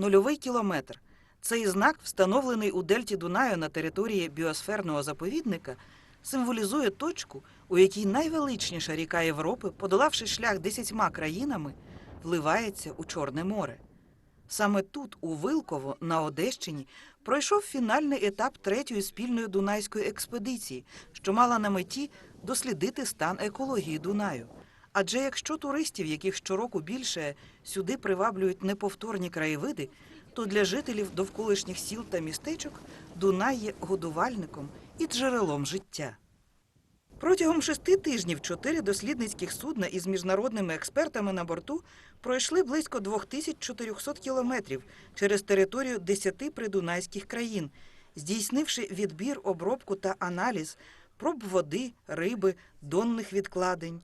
нульовий кілометр. Цей знак, встановлений у дельті Дунаю на території біосферного заповідника, символізує точку, у якій найвеличніша ріка Європи, подолавши шлях десятьма країнами, вливається у Чорне море. Саме тут, у Вилково, на Одещині, пройшов фінальний етап третьої спільної дунайської експедиції, що мала на меті дослідити стан екології Дунаю. Адже якщо туристів, яких щороку більше, сюди приваблюють неповторні краєвиди, то для жителів довколишніх сіл та містечок Дунай є годувальником і джерелом життя. Протягом шести тижнів чотири дослідницьких судна із міжнародними експертами на борту пройшли близько 2400 кілометрів через територію 10 придунайських країн, здійснивши відбір, обробку та аналіз проб води, риби, донних відкладень.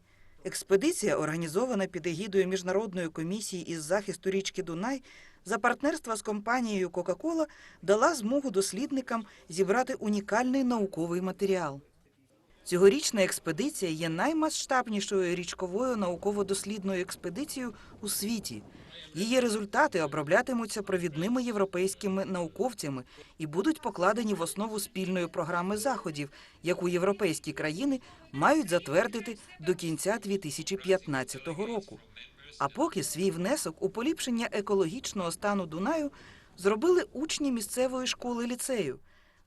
Експедиція, організована під егідою Міжнародної комісії із захисту річки Дунай, за партнерства з компанією Кока-Кола дала змогу дослідникам зібрати унікальний науковий матеріал. Цьогорічна експедиція є наймасштабнішою річковою науково-дослідною експедицією у світі. Її результати оброблятимуться провідними європейськими науковцями і будуть покладені в основу спільної програми заходів, яку європейські країни мають затвердити до кінця 2015 року. А поки свій внесок у поліпшення екологічного стану Дунаю зробили учні місцевої школи ліцею.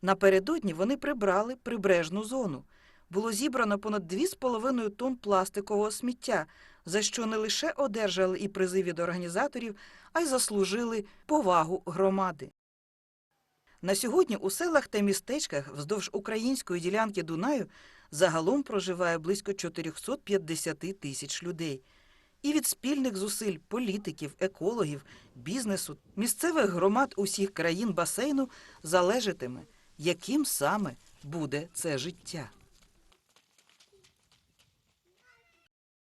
Напередодні вони прибрали прибережну зону. Було зібрано понад 2,5 тонн пластикового сміття, за що не лише одержали і призи від організаторів, а й заслужили повагу громади. На сьогодні у селах та містечках вздовж української ділянки Дунаю загалом проживає близько 450 тисяч людей. І від спільних зусиль політиків, екологів, бізнесу, місцевих громад усіх країн басейну залежатиме, яким саме буде це життя.